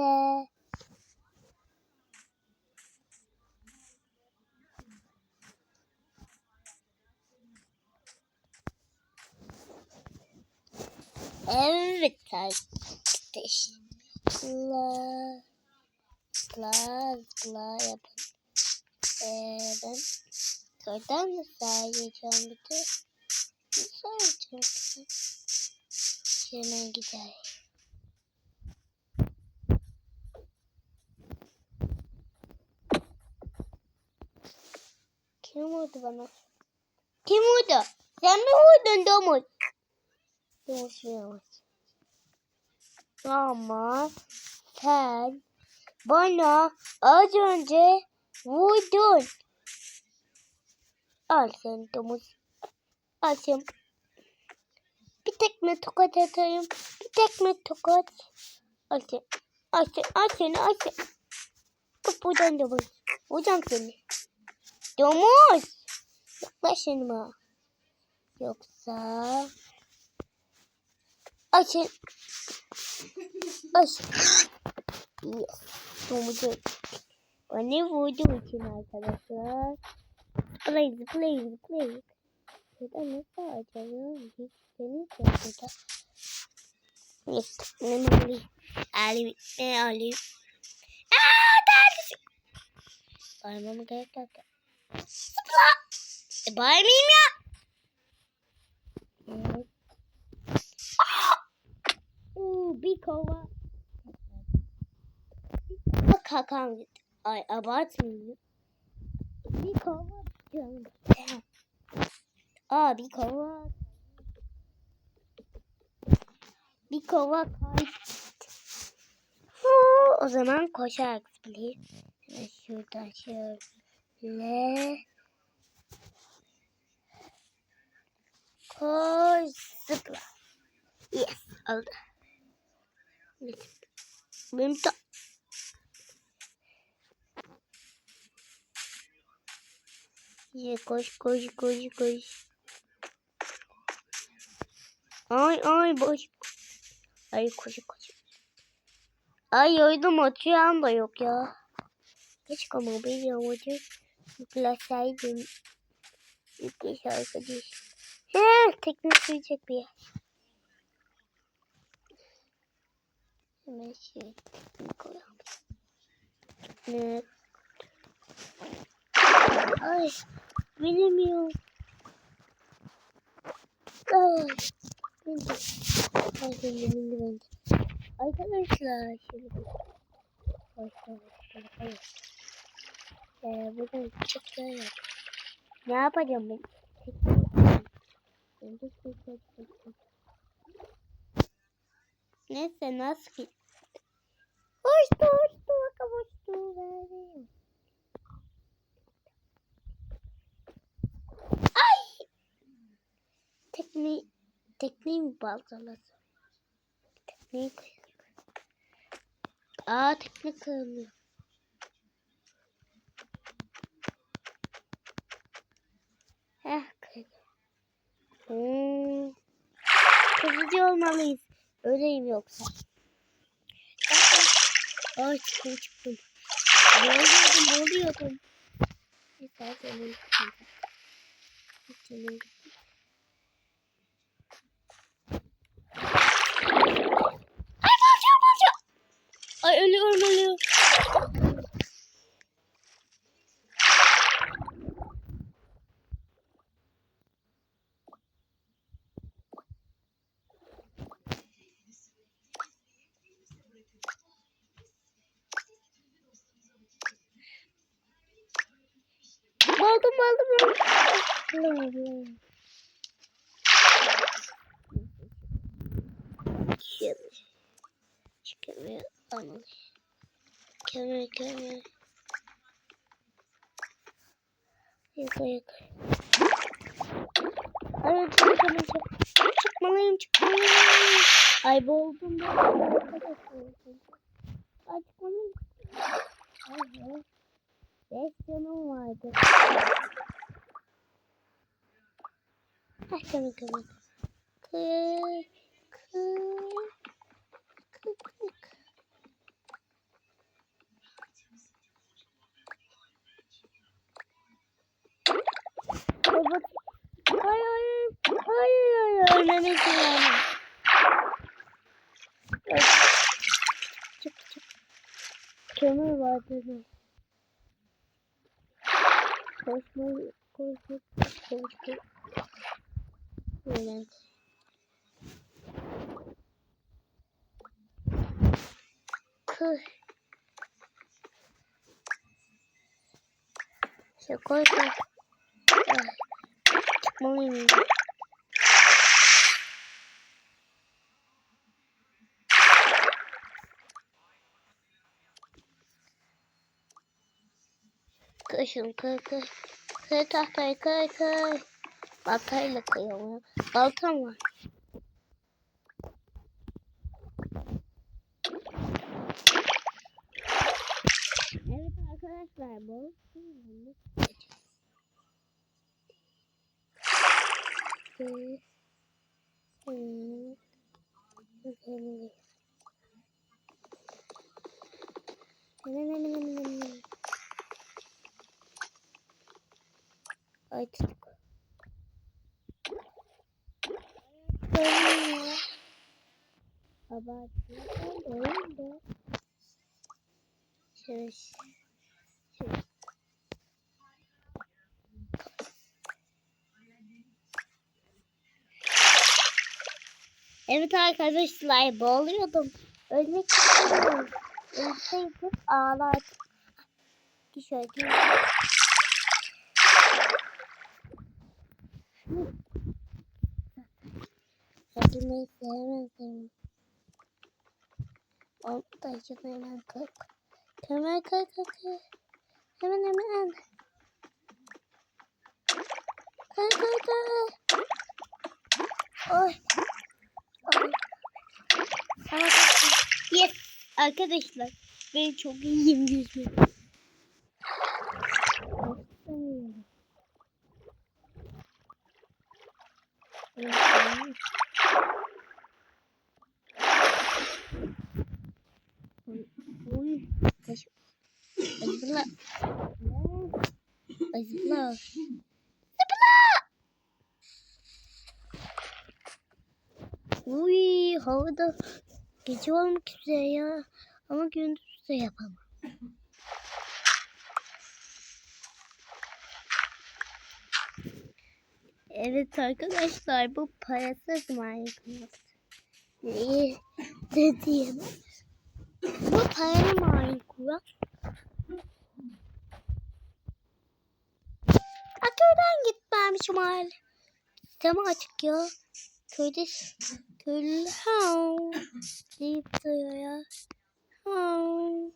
Neyse. Evet arkadaşlar. Zıpla zıpla yapın. Ee, ben oradan mı sayacağım bir de? Nasıl sayacağım? Hemen gidelim. Kim vurdu bana? Kim vurdu? Sen mi vurdun domuz? Domuz yavaş. Ama sen bana az önce vurdun. Al sen domuz. Al sen. Bir tekme tokat atayım. Bir tekme tokat. Al sen. Al sen. Al sen. Al sen. Buradan domuz. Vuracağım seni. Domuz. Yaklaş yanıma. Yoksa... Sen... Ay sen... Yes. Domuzu... Bana vurdu için arkadaşlar. Zıplayın zıplayın zıplayın. Burada ne sağlayacağım? Hiç seni burada. Yes. Ne alayım? Alayım. Ne alayım? Aaa! Neredesin? Bağırmamı gerek yok. Zıpla! E, bağırmayayım ya. Oo, bir kova. Bak kakam gitti. Ay abartmayayım. Bir kova. Aa bir kova. Bir kova. Oo, O zaman koşarak zıplayayım. Şöyle Şuradan şöyle. Koş zıpla. Yes oldu. Benim de Ye koş koş koş koş. Ay ay boş. Ay koş koş. Ay öldüm atıyor da yok ya. Keşke ama bir yamucu yüklasaydım. Yükleş arkadaş. He tekne sürecek bir yer. Hemen şöyle tekne koyalım. Ne? Ay binemiyorum. Ay. Bindi. Ay bindi bindi bindi. Arkadaşlar şöyle bir. Ay ay ay. Ee, buradan güzel yap. Ne yapacağım ben? Neyse nasıl ki? Hoştu hoştu hoştu. Vereyim. Ay! Tekneyi, tekneyi mi baltalasın? Tekneyi koyalım. Aa tekne kırılıyor. Kızıcı olmalıyız. Öyleyim yoksa. Ay çıktım çıktım. Ne oluyordum. Bir saat. Canım gitti. Balcam balcam. Ay ölüyorum ölüyorum. Baldım baldım baldım. Şöyle. Çıkamıyor. Anladım. Kemer kemer. Yukarı yukarı. Ay çıkamayacağım. Çıkmalıyım çıkmalıyım. Ay boğuldum. Ay çıkmalıyım. Ay ay. Beş canım vardı. Kaç canım kaldı? Kırk. Kırk. Kırk. Kırk. Robot. Hayır hayır. Hayır hayır. Ölmemek yani. Çık çık. Kömür var dedim. Koşma, koşma, koşma. Böyle. Kır. Şey koy koy. Ay, Çıkmalıyım. Kışın kır kır. Kır tahtayı kır kır. Baltayla kıyalım. Baltam var. Evet arkadaşlar bu. Ee, hmm, bakalım. Ay tuttuk. Abartma değil de. Şöyle. Şöyle. Evet arkadaşlar boğuluyordum. Ölmek istemiyorum. Ölseydim ağlardım. Şöyle. Yazılmayı sevmezdim. Onu da hemen kalk. Hemen kalk kalk. Hemen hemen. Kalk kalk kalk. Oy. Oy. Yes. Arkadaşlar ben çok iyiyim yüzme. Başlamıyorum. Evet, Uy, kaç. Zıpla. Ay zıpla. Zıpla. Uy, havada gece olmak üzere ya. Ama gündüz de yapamam. Evet arkadaşlar bu parasız Minecraft. Neyi de diyemem. Bu paralı Minecraft. Ha köyden gitmemişim hal. Sistemi açık ya. Köyde köylü hav deyip duruyor ya. Hav.